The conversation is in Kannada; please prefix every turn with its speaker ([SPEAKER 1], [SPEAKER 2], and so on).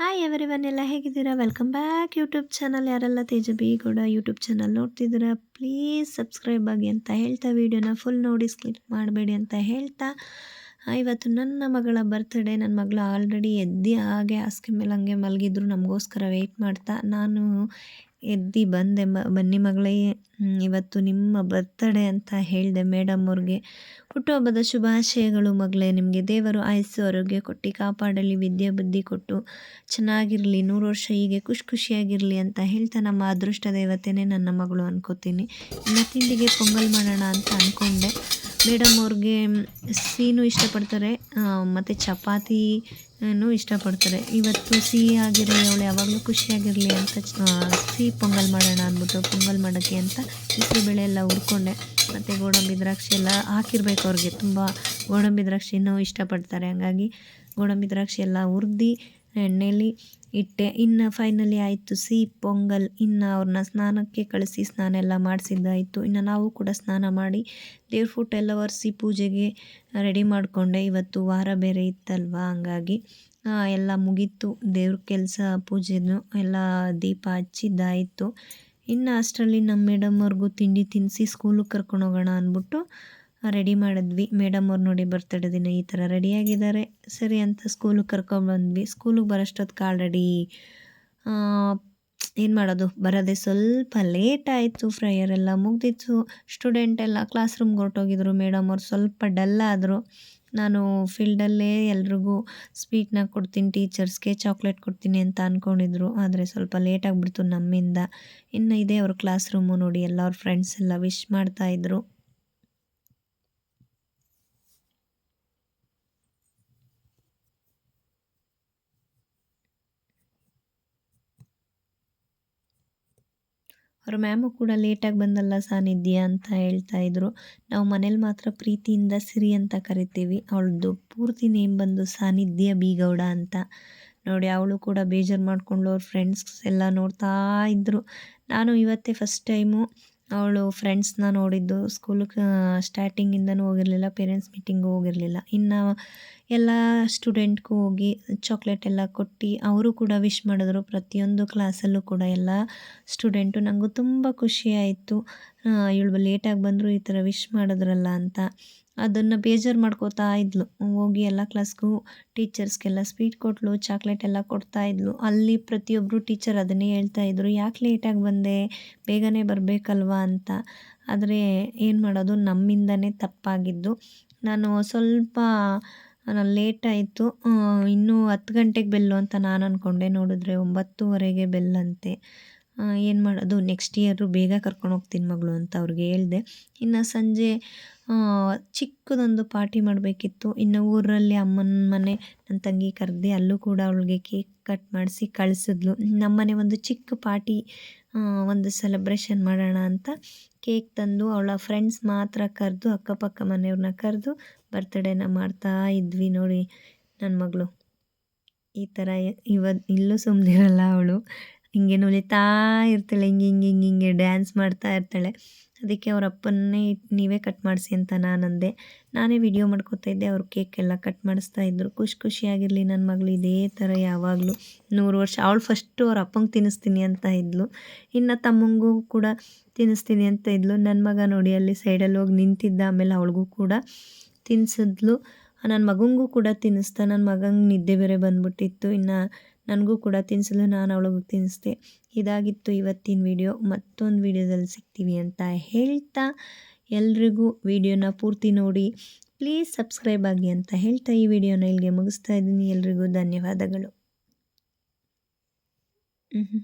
[SPEAKER 1] ಹಾಯ್ ಎವರಿವನ್ ಎಲ್ಲ ಹೇಗಿದ್ದೀರಾ? ವೆಲ್ಕಮ್ ಬ್ಯಾಕ್ ಯೂಟ್ಯೂಬ್ ಚಾನಲ್ ಯಾರೆಲ್ಲ ತೇಜಬಿ ಕೂಡ ಯೂಟ್ಯೂಬ್ ಚಾನಲ್ ನೋಡ್ತಿದ್ದೀರಾ ಪ್ಲೀಸ್ ಸಬ್ಸ್ಕ್ರೈಬ್ ಆಗಿ ಅಂತ ಹೇಳ್ತಾ ವೀಡಿಯೋನ ಫುಲ್ ನೋಡಿ ಸ್ಕಿಪ್ ಮಾಡಬೇಡಿ ಅಂತ ಹೇಳ್ತಾ. ಇವತ್ತು ನನ್ನ ಮಗಳ ಬರ್ತ್ಡೇ ನನ್ನ ಮಗಳು ಆಲ್ರೆಡಿ ಎದ್ದಿ ಹಾಗೆ, ಹಾಸಿಗೆ ಮೇಲೆ ಹಂಗೆ ಮಲಗಿದ್ರು, ನಮಗೋಸ್ಕರ ವೆಯ್ಟ್ ಮಾಡ್ತಾ. ನಾನು ಎದ್ದು ಬಂದೆ ಮ, ಬನ್ನಿ ಮಗಳೇ ಇವತ್ತು ನಿಮ್ಮ ಬರ್ತ್ಡೇ ಅಂತ ಹೇಳಿದೆ ಮೇಡಮ್ ಅವ್ರಿಗೆ. ಹುಟ್ಟುಹಬ್ಬದ ಶುಭಾಶಯಗಳು ಮಗಳೇ, ನಿಮಗೆ ದೇವರು ಆಯಸ್ಸು, ಆರೋಗ್ಯ ಕೊಟ್ಟು ಕಾಪಾಡಲಿ, ವಿದ್ಯೆ, ಬುದ್ಧಿ ಕೊಟ್ಟು ಚೆನ್ನಾಗಿರಲಿ, ನೂರು ವರ್ಷ ಹೀಗೆ ಖುಷಿ ಖುಷಿಯಾಗಿರಲಿ ಅಂತ ಹೇಳ್ತಾ ನಮ್ಮ ಅದೃಷ್ಟ ದೇವತೆನೇ ನನ್ನ ಮಗಳು ಅನ್ಕೋತೀನಿ. ಇನ್ನು ತಿಂಡಿಗೆ ಪೊಂಗಲ್ ಮಾಡೋಣ ಅಂತ ಅಂದ್ಕೊಂಡೆ ಮೇಡಮ್ ಅವ್ರಿಗೆ ಸೀನು ಇಷ್ಟಪಡ್ತಾರೆ ಮತ್ತು ಚಪಾತಿ ಇಷ್ಟಪಡ್ತಾರೆ. ಇವತ್ತು ಸಿಹಿ ಆಗಿರಲಿ, ಅವಳು ಯಾವಾಗಲೂ ಖುಷಿಯಾಗಿರಲಿ ಅಂತ ಸಿಹಿ ಪೊಂಗಲ್ ಮಾಡೋಣ ಅಂದ್ಬಿಟ್ಟು ಪೊಂಗಲ್ ಮಾಡೋಕ್ಕೆ ಅಂತ ಹೆಸರುಬೇಳೆ ಎಲ್ಲ ಹುರ್ಕೊಂಡೆ. ಮತ್ತು ಗೋಡಂಬಿ ದ್ರಾಕ್ಷಿ ಎಲ್ಲ ಹಾಕಿರ್ಬೇಕು ಅವ್ರಿಗೆ. ತುಂಬ ಗೋಡಂಬಿ ದ್ರಾಕ್ಷಿನೂ ಇಷ್ಟಪಡ್ತಾರೆ. ಹಂಗಾಗಿ ಗೋಡಂಬಿ ದ್ರಾಕ್ಷಿ ಎಲ್ಲ ಹುರ್ದು ಎಣ್ಣೆಲಿ ಇಟ್ಟೆ. ಇನ್ನು ಫೈನಲಿ ಆಯಿತು ಸಿಹಿ ಪೊಂಗಲ್. ಇನ್ನು ಅವ್ರನ್ನ ಸ್ನಾನಕ್ಕೆ ಕಳಿಸಿ ಸ್ನಾನ ಎಲ್ಲ ಮಾಡಿಸಿದ್ದಾಯಿತು. ಇನ್ನು ನಾವು ಕೂಡ ಸ್ನಾನ ಮಾಡಿ ದೇವ್ರ ಫುಟ್ ಎಲ್ಲ ಒರೆಸಿ ಪೂಜೆಗೆ ರೆಡಿ ಮಾಡಿಕೊಂಡೆ. ಇವತ್ತು ವಾರ ಬೇರೆ ಇತ್ತಲ್ವಾ? ಹಂಗಾಗಿ ಎಲ್ಲ ಮುಗೀತು. ದೇವ್ರ ಕೆಲಸ, ಪೂಜೆನು ಎಲ್ಲ ದೀಪ ಹಚ್ಚಿದ್ದಾಯಿತು. ಇನ್ನು ಅಷ್ಟರಲ್ಲಿ ನಮ್ಮ ಮೇಡಮ್ ಅವ್ರಿಗೂ ತಿಂಡಿ ತಿನ್ನಿಸಿ ಸ್ಕೂಲಿಗೆ ಕರ್ಕೊಂಡು ಹೋಗೋಣ ಅಂದ್ಬಿಟ್ಟು ರೆಡಿ ಮಾಡಿದ್ವಿ. ಮೇಡಮ್ ಅವ್ರು ನೋಡಿ ಬರ್ತಡೇ ದಿನ ಈ ಥರ ರೆಡಿಯಾಗಿದ್ದಾರೆ ಸರಿ ಅಂತ ಸ್ಕೂಲಿಗೆ ಕರ್ಕೊಂಡ್ಬಂದ್ವಿ ಸ್ಕೂಲಿಗೆ ಬರೋಷ್ಟೊತ್ತಿಗೆ ಆಲ್ರೆಡಿ ಏನು ಮಾಡೋದು? ಬರೋದೇ ಸ್ವಲ್ಪ ಲೇಟ್ ಆಯಿತು. ಫ್ರೈಯರ್ ಎಲ್ಲ ಮುಗ್ದಿತ್ತು. ಸ್ಟೂಡೆಂಟ್ ಎಲ್ಲ ಕ್ಲಾಸ್ ರೂಮ್ಗೆ ಹೊರಟೋಗಿದ್ರು. ಮೇಡಮ್ ಅವ್ರು ಸ್ವಲ್ಪ ಡಲ್ ಆದರು. ನಾನು ಫೀಲ್ಡಲ್ಲೇ ಎಲ್ರಿಗೂ ಸ್ವೀಟ್ನ ಕೊಡ್ತೀನಿ, ಟೀಚರ್ಸ್ಗೆ ಚಾಕ್ಲೇಟ್ ಕೊಡ್ತೀನಿ ಅಂತ ಅಂದ್ಕೊಂಡಿದ್ರು ಆದರೆ ಸ್ವಲ್ಪ ಲೇಟ್ ಆಗಿಬಿಡ್ತು ನಮ್ಮಿಂದ. ಇನ್ನು ಇದೆ ಅವ್ರ ಕ್ಲಾಸ್ ರೂಮು ನೋಡಿ ಎಲ್ಲ ಅವ್ರ ಫ್ರೆಂಡ್ಸ್ ಎಲ್ಲ ವಿಶ್ ಮಾಡ್ತಾಯಿದ್ರು ಅವ್ರ ಮ್ಯಾಮು ಕೂಡ ಲೇಟಾಗಿ ಬಂದಲ್ಲ ಸಾನಿಧ್ಯ ಅಂತ ಹೇಳ್ತಾ ಇದ್ರು. ನಾವು ಮನೇಲಿ ಮಾತ್ರ ಪ್ರೀತಿಯಿಂದ ಸಿರಿ ಅಂತ ಕರಿತೀವಿ. ಅವಳದ್ದು ಪೂರ್ತಿ ನೇಮ್ ಬಂದು ಸಾನಿಧ್ಯ ಬೀಗೌಡ ಅಂತ. ನೋಡಿ, ಅವಳು ಕೂಡ ಬೇಜಾರು ಮಾಡಿಕೊಂಡು ಅವ್ರ ಫ್ರೆಂಡ್ಸ್ ಎಲ್ಲ ನೋಡ್ತಾ ಇದ್ದರು ನಾನು ಇವತ್ತೇ ಫಸ್ಟ್ ಟೈಮು ಅವಳು ಫ್ರೆಂಡ್ಸ್ನ ನೋಡಿದ್ದು ಸ್ಕೂಲಿಗೆ ಸ್ಟಾರ್ಟಿಂಗಿಂದನೂ ಹೋಗಿರಲಿಲ್ಲ ಪೇರೆಂಟ್ಸ್ ಮೀಟಿಂಗು ಹೋಗಿರಲಿಲ್ಲ. ಇನ್ನು ಎಲ್ಲ ಸ್ಟೂಡೆಂಟ್ಗೂ ಹೋಗಿ ಚಾಕ್ಲೇಟ್ ಎಲ್ಲ ಕೊಟ್ಟು, ಅವರು ಕೂಡ ವಿಶ್ ಮಾಡಿದ್ರು. ಪ್ರತಿಯೊಂದು ಕ್ಲಾಸಲ್ಲೂ ಕೂಡ ಎಲ್ಲ ಸ್ಟೂಡೆಂಟು ನನಗೂ ತುಂಬ ಖುಷಿ ಆಯಿತು. ಇವಳು ಲೇಟಾಗಿ ಬಂದರು ಈ ಥರ ವಿಶ್ ಮಾಡಿದ್ರಲ್ಲ ಅಂತ. ಅದನ್ನು ಬೇಜಾರು ಮಾಡ್ಕೋತಾ ಇದ್ಲು. ಹೋಗಿ ಎಲ್ಲ ಕ್ಲಾಸ್ಗೂ ಟೀಚರ್ಸ್ಗೆಲ್ಲ ಸ್ವೀಟ್ ಕೊಟ್ಲು ಚಾಕ್ಲೇಟ್ ಎಲ್ಲ ಕೊಡ್ತಾ ಇದ್ಲು. ಅಲ್ಲಿ ಪ್ರತಿಯೊಬ್ಬರು ಟೀಚರ್ ಅದನ್ನೇ ಹೇಳ್ತಾ ಇದ್ರು, ಯಾಕೆ ಲೇಟಾಗಿ ಬಂದೆ? ಬೇಗನೆ ಬರಬೇಕಲ್ವಾ? ಅಂತ. ಆದರೆ ಏನು ಮಾಡೋದು? ನಮ್ಮಿಂದನೇ ತಪ್ಪಾಗಿದ್ದು. ನಾನು ಸ್ವಲ್ಪ ಲೇಟ್ ಆಯಿತು. ಇನ್ನೂ ಹತ್ತು ಗಂಟೆಗೆ ಬೆಲ್ಲು ಅಂತ ನಾನು ಅಂದ್ಕೊಂಡೆ ನೋಡಿದ್ರೆ ಒಂಬತ್ತುವರೆಗೆ ಬೆಲ್ಲಂತೆ. ಏನು ಮಾಡೋದು ನೆಕ್ಸ್ಟ್ ಇಯರು ಬೇಗ ಕರ್ಕೊಂಡು ಹೋಗ್ತೀನಿ ಮಗಳು ಅಂತ ಅವ್ರಿಗೆ ಹೇಳಿದೆ. ಇನ್ನು ಸಂಜೆ ಚಿಕ್ಕದೊಂದು ಪಾರ್ಟಿ ಮಾಡಬೇಕಿತ್ತು. ಇನ್ನು ಊರಲ್ಲಿ ಅಮ್ಮನ ಮನೆ ನನ್ನ ತಂಗಿ ಕರೆದೆ, ಅಲ್ಲೂ ಕೂಡ ಅವಳಿಗೆ ಕೇಕ್ ಕಟ್ ಮಾಡಿಸಿ ಕಳಿಸಿದ್ಲು. ನಮ್ಮನೆ ಒಂದು ಚಿಕ್ಕ ಪಾರ್ಟಿ ಒಂದು ಸೆಲೆಬ್ರೇಷನ್ ಮಾಡೋಣ ಅಂತ ಕೇಕ್ ತಂದು ಅವಳ ಫ್ರೆಂಡ್ಸ್ ಮಾತ್ರ ಕರೆದು, ಅಕ್ಕಪಕ್ಕ ಮನೆಯವ್ರನ್ನ ಕರೆದು ಬರ್ತ್ಡೇನ ಮಾಡ್ತಾ ಇದ್ವಿ ನೋಡಿ ನನ್ನ ಮಗಳು. ಈ ಥರ ಇವತ್ತು ಇಲ್ಲೂ ಸುಮ್ಮನಿರಲ್ಲ ಅವಳು. ಹಿಂಗೆ ನುಲಿತಾ ಇರ್ತಾಳೆ, ಹಿಂಗೆ ಹಿಂಗೆ ಹಿಂಗೆ ಹಿಂಗೆ ಡ್ಯಾನ್ಸ್ ಮಾಡ್ತಾ ಇರ್ತಾಳೆ. ಅದಕ್ಕೆ ಅವ್ರ ಅಪ್ಪನ್ನೇ ನೀವೇ ಕಟ್ ಮಾಡಿಸಿ ಅಂತ ನಾನಂದೆ. ನಾನೇ ವಿಡಿಯೋ ಮಾಡ್ಕೋತಾ ಇದ್ದೆ, ಅವ್ರ ಕೇಕ್ ಎಲ್ಲ ಕಟ್ ಮಾಡಿಸ್ತಾ ಇದ್ರು. ಖುಷಿ ಖುಷಿಯಾಗಿರಲಿ ನನ್ನ ಮಗಳು, ಇದೇ ಥರ ಯಾವಾಗಲೂ. ನೂರು ವರ್ಷ, ಅವಳು ಫಸ್ಟು ಅವ್ರ ಅಪ್ಪಂಗೆ ತಿನ್ನಿಸ್ತೀನಿ ಅಂತ ಇದ್ಲು. ಇನ್ನು ತಮ್ಮಂಗೂ ಕೂಡ ತಿನ್ನಿಸ್ತೀನಿ ಅಂತ ಇದ್ಲು. ನನ್ನ ಮಗ ನೋಡಿ ಅಲ್ಲಿ ಸೈಡಲ್ಲಿ ಹೋಗಿ ನಿಂತಿದ್ದ, ಆಮೇಲೆ ಅವಳಿಗೂ ಕೂಡ ತಿನ್ನಿಸಿದ್ಲು ನನ್ನ ಮಗಂಗೂ ಕೂಡ ತಿನ್ನಿಸ್ತಾ ನನ್ನ ಮಗಂಗೆ ನಿದ್ದೆ ಬೇರೆ ಬಂದ್ಬಿಟ್ಟಿತ್ತು. ಇನ್ನು ನನಗೂ ಕೂಡ ತಿನ್ನಿಸಲು ನಾನು ಅವಳಿಗೂ ತಿನ್ನಿಸ್ದೆ. ಇದಾಗಿತ್ತು ಇವತ್ತಿನ ವಿಡಿಯೋ. ಮತ್ತೊಂದು ವಿಡಿಯೋದಲ್ಲಿ ಸಿಗ್ತೀವಿ ಅಂತ ಹೇಳ್ತಾ ಎಲ್ರಿಗೂ ವಿಡಿಯೋನ ಪೂರ್ತಿ ನೋಡಿ. ಪ್ಲೀಸ್ ಸಬ್ಸ್ಕ್ರೈಬ್ ಆಗಿ ಅಂತ ಹೇಳ್ತಾ ಈ ವಿಡಿಯೋನ ಇಲ್ಲಿಗೆ ಮುಗಿಸ್ತಾ ಇದ್ದೀನಿ. ಎಲ್ರಿಗೂ ಧನ್ಯವಾದಗಳು. ಹ್ಮ್